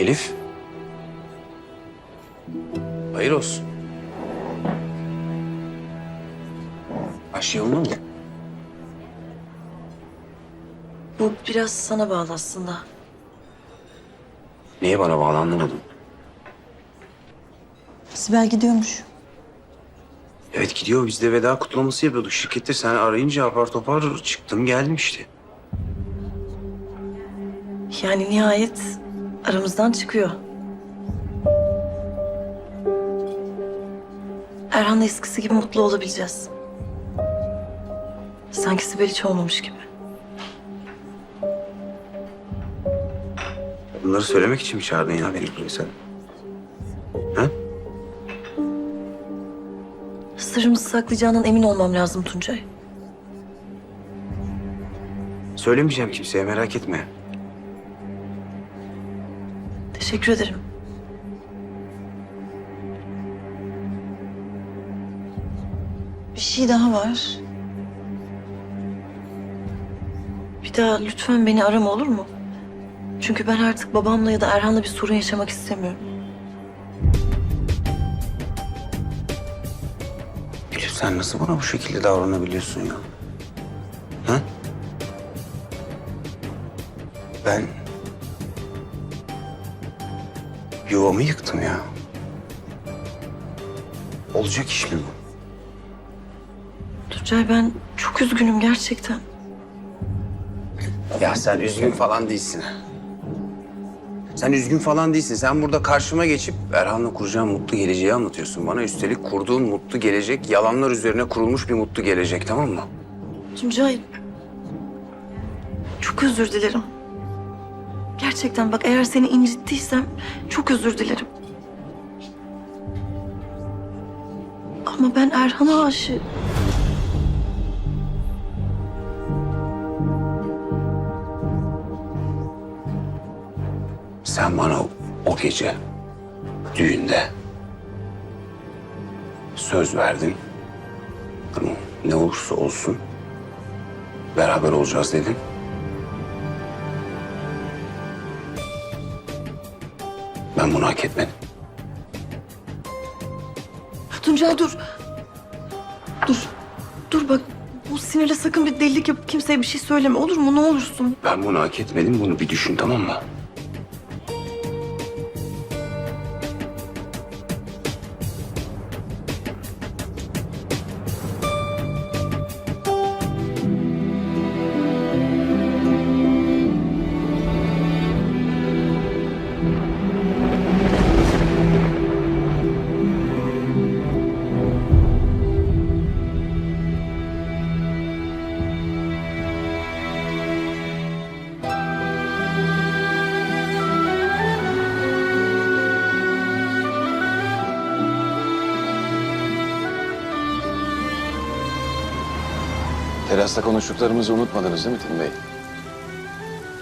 Elif. Hayır olsun. Şey yolunda mı? Bu biraz sana bağlı aslında. Niye bana bağlı anlamadım. Sibel gidiyormuş. Evet gidiyor. Biz de veda kutlaması yapıyorduk. Şirkette sen arayınca apar topar çıktım geldim işte. Yani nihayet aramızdan çıkıyor. Erhan'la eskisi gibi mutlu olabileceğiz. Sanki Sibel hiç olmamış gibi. Bunları söylemek için mi çağırdın ya beni buraya sen? Ha? Sırrımızı saklayacağından emin olmam lazım Tuncay. Söylemeyeceğim kimseye merak etme. Teşekkür ederim. Bir şey daha var. Bir daha lütfen beni arama olur mu? Çünkü ben artık babamla ya da Erhan'la bir sorun yaşamak istemiyorum. Elif sen nasıl bana bu şekilde davranabiliyorsun ya? Ha? Ben... Yuvamı yıktım ya. Olacak iş mi bu? Tuncay ben çok üzgünüm gerçekten. Ya sen üzgün falan değilsin. Sen üzgün falan değilsin. Sen burada karşıma geçip Erhan'la kuracağın mutlu geleceği anlatıyorsun bana. Üstelik kurduğun mutlu gelecek yalanlar üzerine kurulmuş bir mutlu gelecek tamam mı? Tuncay çok özür dilerim. Gerçekten bak eğer seni incittiysem çok özür dilerim. Ama ben Erhan'a aşık. Sen bana o gece düğünde söz verdin. Ne olursa olsun beraber olacağız dedin. Ben bunu hak etmedim. Tuncay dur. Dur. Dur bak. Bu sinirle sakın bir delilik yapıp kimseye bir şey söyleme olur mu? Ne olursun. Ben bunu hak etmedim. Bunu bir düşün tamam mı? Terasta konuştuklarımızı unutmadınız değil mi Tim Bey?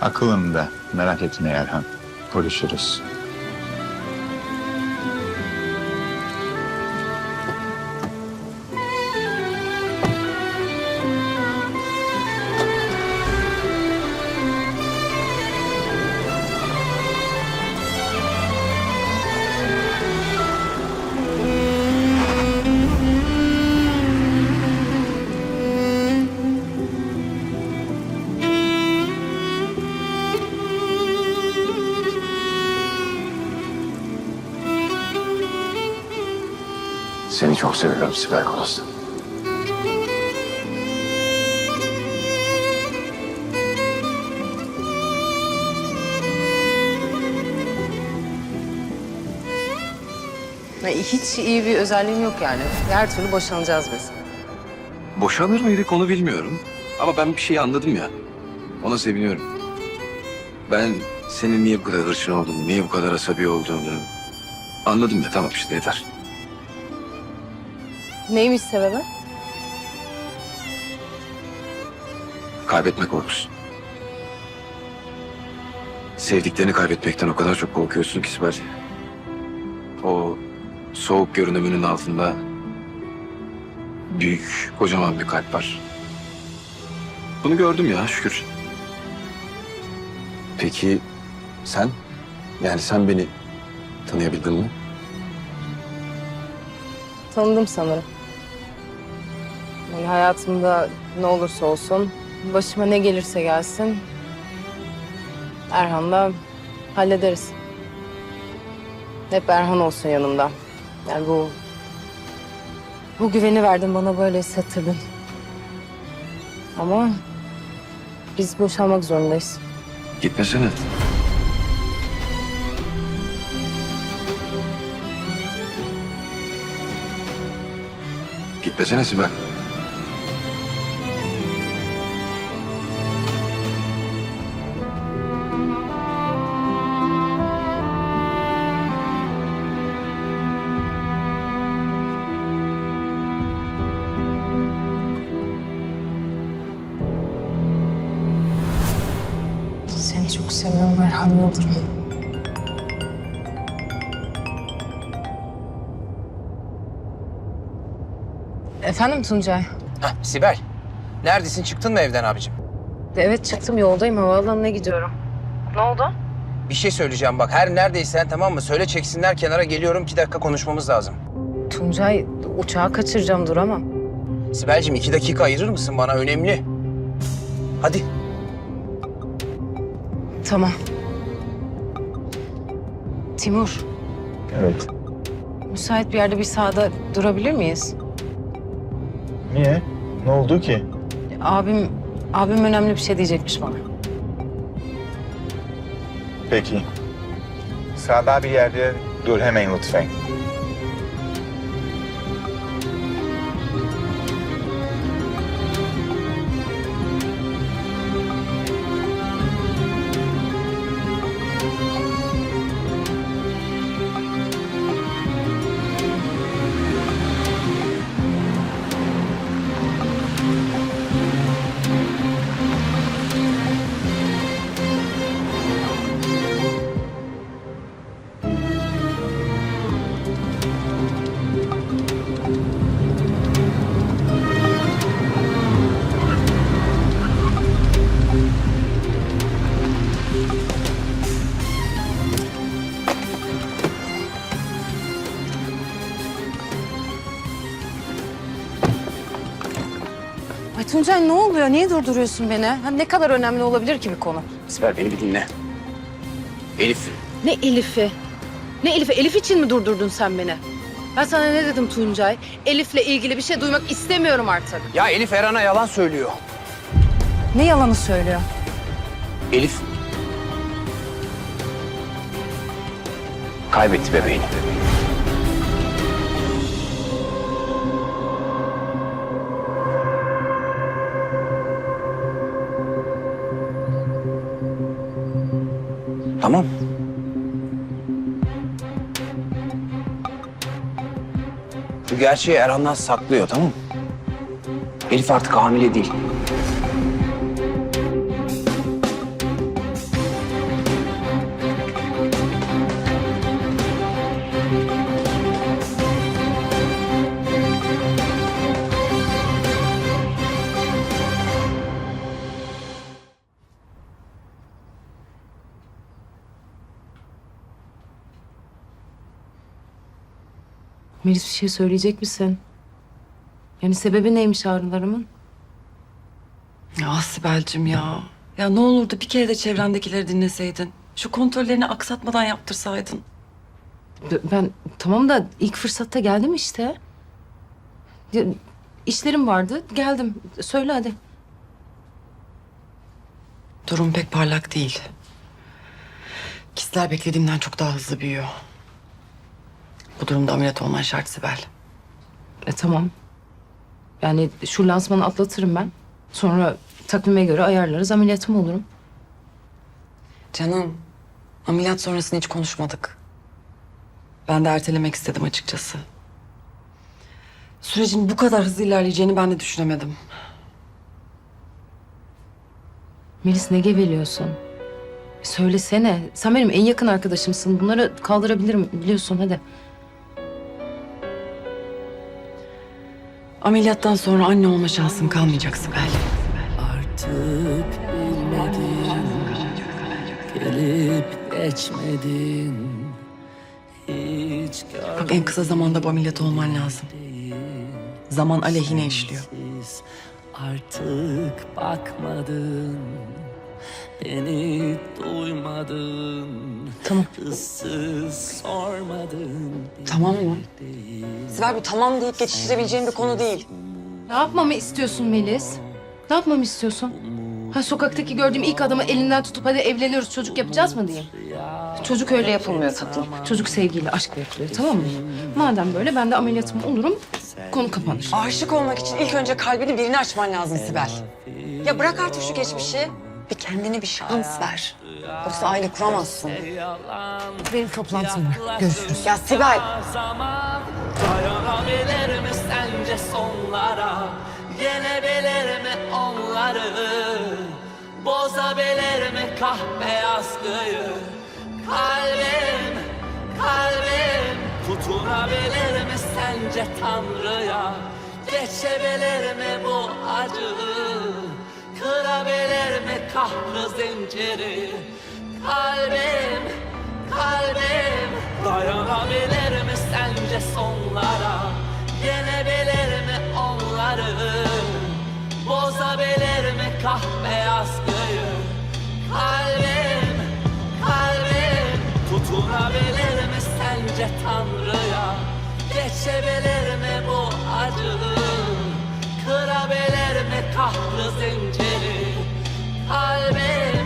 Aklımda. Merak etme Erhan. Konuşuruz. Seni çok seviyorum Sibel Kolas'tan. Ya Hiç iyi bir özelliğin yok yani. Her türlü boşanacağız biz. Boşanır mıydık onu bilmiyorum. Ama ben bir şey anladım ya. Ona seviniyorum. Ben senin niye bu kadar hırçın olduğunu, niye bu kadar asabi olduğunu anladım ya. Tamam işte yeter. Neymiş sebebi? Kaybetme korkusu. Sevdiklerini kaybetmekten o kadar çok korkuyorsun ki Sibel. O soğuk görünümünün altında büyük, kocaman bir kalp var. Bunu gördüm ya şükür. Peki sen? Yani sen beni tanıyabildin mi? Tanıdım sanırım. Hayatımda ne olursa olsun, başıma ne gelirse gelsin... Erhan'la hallederiz. Hep Erhan olsun yanımda. Yani bu... Bu güveni verdin bana böyle hissettirdin. Ama biz boşanmak zorundayız. Gitmesene. Gitmesene Sibel. Seviyorum Erhan Yıldırım. Efendim Tuncay? Hah Sibel. Neredesin? Çıktın mı evden abicim? Evet çıktım yoldayım havaalanına gidiyorum. Ne oldu? Bir şey söyleyeceğim bak. Her neredeysen tamam mı? Söyle çeksinler kenara geliyorum. iki dakika konuşmamız lazım. Tuncay uçağı kaçıracağım duramam. Sibel'cim iki dakika ayırır mısın bana? Önemli. Hadi. Tamam. Timur, Evet. müsait bir yerde bir sahada durabilir miyiz? Niye? Ne oldu ki? Abim, abim önemli bir şey diyecekmiş bana. Peki. Sağda bir yerde dur hemen lütfen. Tuncay ne oluyor? Niye durduruyorsun beni? Ha, ne kadar önemli olabilir ki bir konu? Sibel beni bir dinle. Elif. Ne Elif'i? Ne Elif'i? Elif için mi durdurdun sen beni? Ben sana ne dedim Tuncay? Elif'le ilgili bir şey duymak istemiyorum artık. Ya Elif Erhan'a yalan söylüyor. Ne yalanı söylüyor? Elif. Kaybetti bebeğini. Gerçeği Erhan'dan saklıyor tamam mı? Elif artık hamile değil. Melis bir şey söyleyecek misin? Yani sebebi neymiş ağrılarımın? Ya Sibel'cim ya. Ya ne olurdu bir kere de çevrendekileri dinleseydin. Şu kontrollerini aksatmadan yaptırsaydın. Ben tamam da ilk fırsatta geldim işte. Ya, işlerim vardı geldim. Söyle hadi. Durum pek parlak değil. Kistler beklediğimden çok daha hızlı büyüyor. Bu durumda ameliyat olman şart Sibel. E, tamam. Yani şu lansmanı atlatırım ben. Sonra takvime göre ayarlarız ameliyatım olurum. Canım, ameliyat sonrasını hiç konuşmadık. Ben de ertelemek istedim açıkçası. Sürecin bu kadar hızlı ilerleyeceğini ben de düşünemedim. Melis ne geveliyorsun? Söylesene. Sen benim en yakın arkadaşımsın. Bunları kaldırabilirim biliyorsun hadi. Ameliyattan sonra anne olma şansın kalmayacak Sibel. Artık bilmedim Gelip geçmedin hiç Bak en kısa zamanda bu ameliyat olman lazım. Zaman aleyhine işliyor. artık bakmadın beni duymadın Tamam. ıssız sormadın Tamam mı? Sibel bu tamam deyip geçiştirebileceğim bir konu değil. Ne yapmamı istiyorsun Melis? Ne yapmamı istiyorsun? Ha sokaktaki gördüğüm ilk adamı elinden tutup hadi evleniyoruz çocuk yapacağız mı diyeyim? Çocuk öyle yapılmıyor tatlım. Çocuk sevgiyle, aşkla yapılıyor tamam mı? Madem böyle ben de ameliyatım olurum, konu kapanır. Aşık olmak için ilk önce kalbini birine açman lazım Sibel. Ya bırak artık şu geçmişi. Bir kendine bir şans ver. Yoksa aile kuramazsın. Benim toplantım var. Görüşürüz. Ya Sibel. Dayanabilir mi sence sonlara Yenebilir mi onları Bozabilir mi kahpe askıyı Kalbim, kalbim Tutunabilir mi sence Tanrı'ya Geçebilir mi bu acıyı kahrı zinciri Kalbim, kalbim. Dayanabilir mi sence sonlara? Yenebilir mi onları? Bozabilir mi kahpe askıyı? Kalbim, kalbim. Tutunabilir mi sence Tanrı'ya? Geçebilir mi bu acıyı Kırabilir mi kahrı zinciri Kalbim, kalbim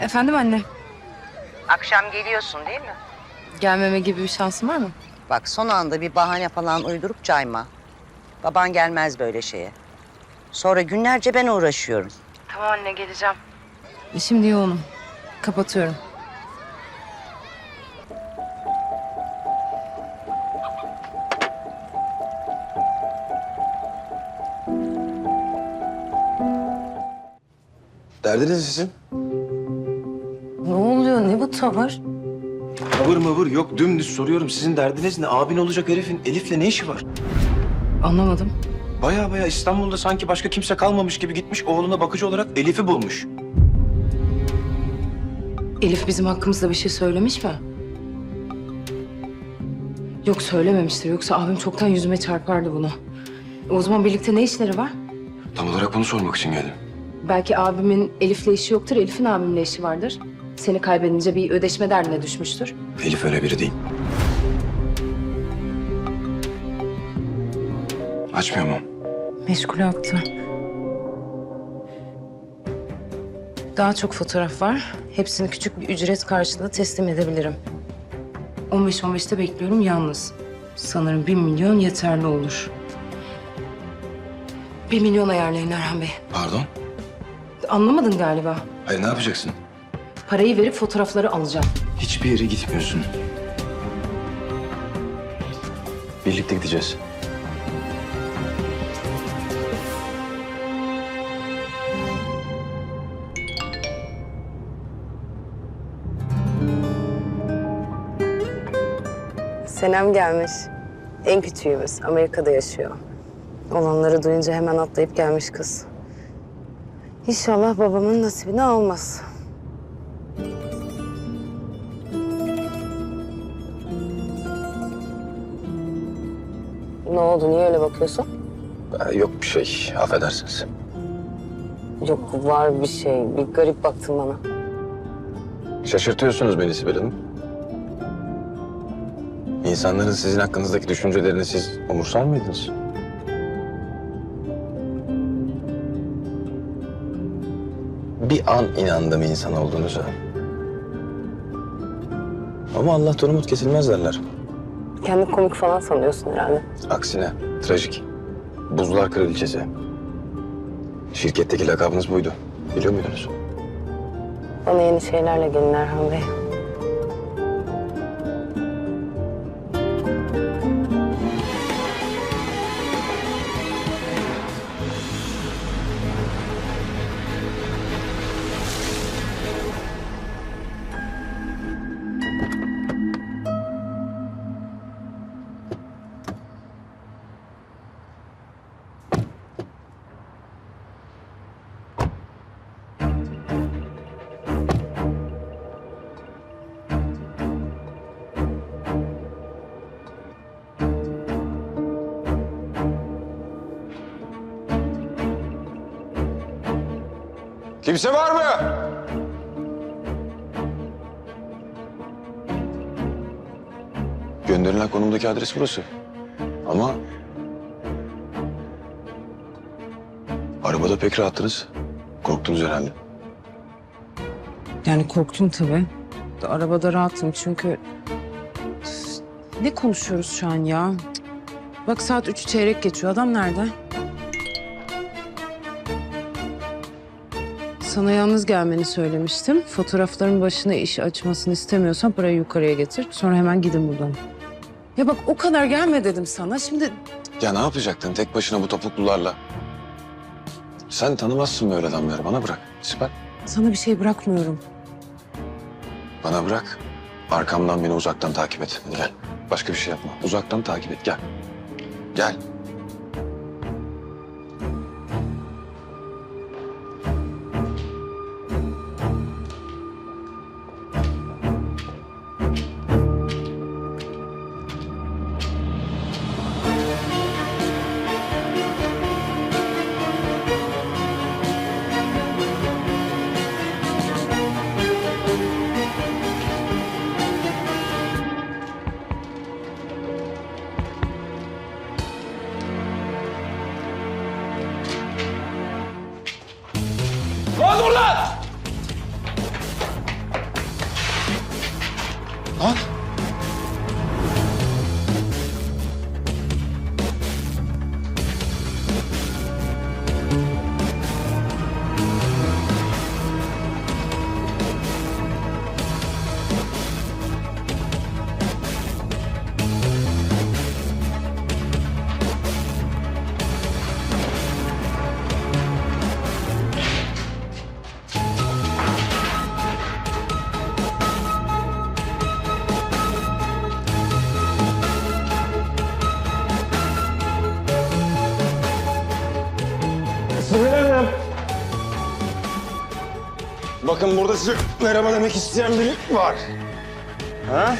Efendim anne, Akşam geliyorsun değil mi? gelmeme gibi bir şansın var mı? Bak son anda bir bahane falan uydurup cayma. Baban gelmez böyle şeye. Sonra günlerce ben uğraşıyorum. Tamam anne, geleceğim. Şimdi yoğunum. Kapatıyorum. Derdiniz sizin? Ne oluyor? Ne bu tavır? Tavır mavır yok dümdüz soruyorum. Sizin derdiniz ne? Abin olacak herifin Elif'le ne işi var? Anlamadım. Baya baya İstanbul'da sanki başka kimse kalmamış gibi gitmiş oğluna bakıcı olarak Elif'i bulmuş. Elif bizim hakkımızda bir şey söylemiş mi? Yok söylememiştir. Yoksa abim çoktan yüzüme çarpardı bunu. O zaman birlikte ne işleri var? Tam olarak bunu sormak için geldim. Belki abimin Elif'le işi yoktur, Elif'in abimle işi vardır. Seni kaybedince bir ödeşme derdine düşmüştür. Elif öyle biri değil. Açmıyor mu? Meşgule attı. Daha çok fotoğraf var. Hepsini küçük bir ücret karşılığı teslim edebilirim. 15-15'te bekliyorum yalnız. Sanırım bir milyon yeterli olur. Bir milyon ayarlayın Erhan Bey. Pardon? Anlamadın galiba. Hayır ne yapacaksın? Parayı verip fotoğrafları alacağım. Hiçbir yere gitmiyorsun. Birlikte gideceğiz. Senem gelmiş. En küçüğümüz. Amerika'da yaşıyor. Olanları duyunca hemen atlayıp gelmiş kız. İnşallah babamın nasibini almaz. Öyle bakıyorsun? yok bir şey. Affedersiniz. Yok var bir şey. Bir garip baktın bana. Şaşırtıyorsunuz beni Sibel Hanım. İnsanların sizin hakkınızdaki düşüncelerini siz umursar mıydınız? Bir an inandım insan olduğunuza. Ama Allah'tan umut kesilmez derler. Kendi komik falan sanıyorsun herhalde. Aksine trajik. Buzlar Kraliçesi. Şirketteki lakabınız buydu. Biliyor muydunuz? Bana yeni şeylerle gelin Erhan Bey. Kimse var mı? Gönderilen konumdaki adres burası. Ama... Arabada pek rahattınız. Korktunuz herhalde. Yani korktum tabii. Arabada rahatım çünkü... Ne konuşuyoruz şu an ya? Bak saat üç çeyrek geçiyor. Adam nerede? Sana yalnız gelmeni söylemiştim. Fotoğrafların başına iş açmasını istemiyorsan parayı yukarıya getir. Sonra hemen gidin buradan. Ya bak o kadar gelme dedim sana. Şimdi Ya ne yapacaktın tek başına bu topuklularla? Sen tanımazsın böyle adamları. Bana bırak. Sibel. sana bir şey bırakmıyorum. Bana bırak. Arkamdan beni uzaktan takip et. Gel. Başka bir şey yapma. Uzaktan takip et. Gel. Gel. Bakın burada size merhaba demek isteyen biri var. Ha?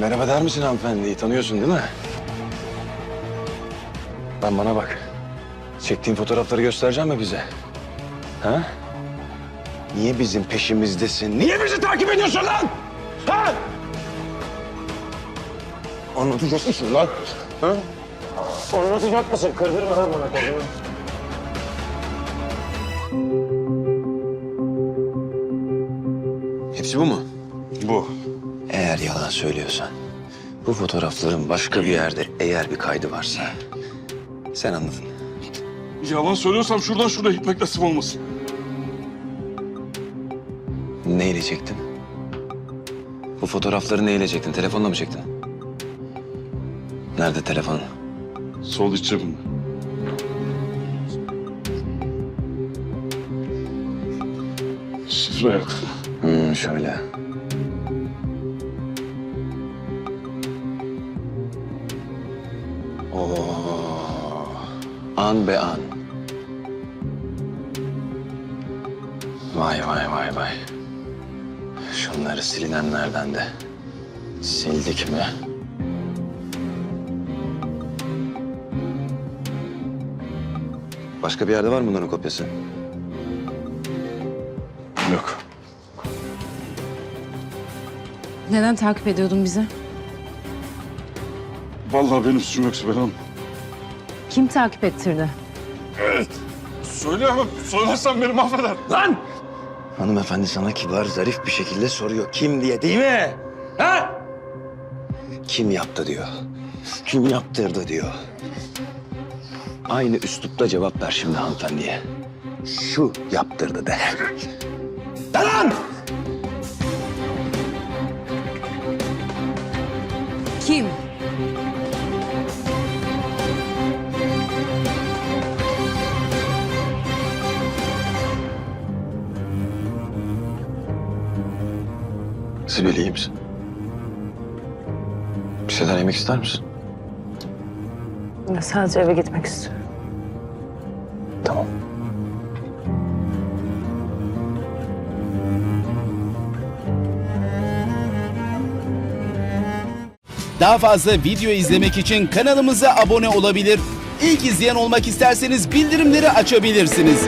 Merhaba der misin hanımefendiyi? Tanıyorsun değil mi? Ben bana bak. Çektiğin fotoğrafları göstereceğim mi bize? Ha? Niye bizim peşimizdesin? Niye bizi takip ediyorsun lan? Ha? Anlatacak mısın lan? Ha? Anlatacak mısın? Kırdırma lan bana kırdırma. Söylüyorsan, bu fotoğrafların başka bir yerde eğer bir kaydı varsa... Sen anladın. Yalan söylüyorsam şuradan şuraya gitmek nasip olmasın. Neyle çektin? Bu fotoğrafları neyle çektin? Telefonla mı çektin? Nerede telefonun? Sol iç cebimde. Şifre yok. Hmm, şöyle. An be an. Vay vay vay vay. Şunları silinenlerden de sildik mi? Başka bir yerde var mı bunların kopyası? Yok. Neden takip ediyordun bizi? Vallahi benim suçum yok Sibel Hanım. Kim takip ettirdi? Söyle ama söylersen beni mahveder. Lan! Hanımefendi sana kibar, zarif bir şekilde soruyor. Kim diye değil mi? Ha? Kim yaptı diyor. Kim yaptırdı diyor. Aynı üslupta cevap ver şimdi hanımefendiye. Şu yaptırdı de. De lan! Kim? Sibel iyi misin? Bir şeyler yemek ister misin? Sadece eve gitmek istiyorum. Tamam. Daha fazla video izlemek için kanalımıza abone olabilir. İlk izleyen olmak isterseniz bildirimleri açabilirsiniz.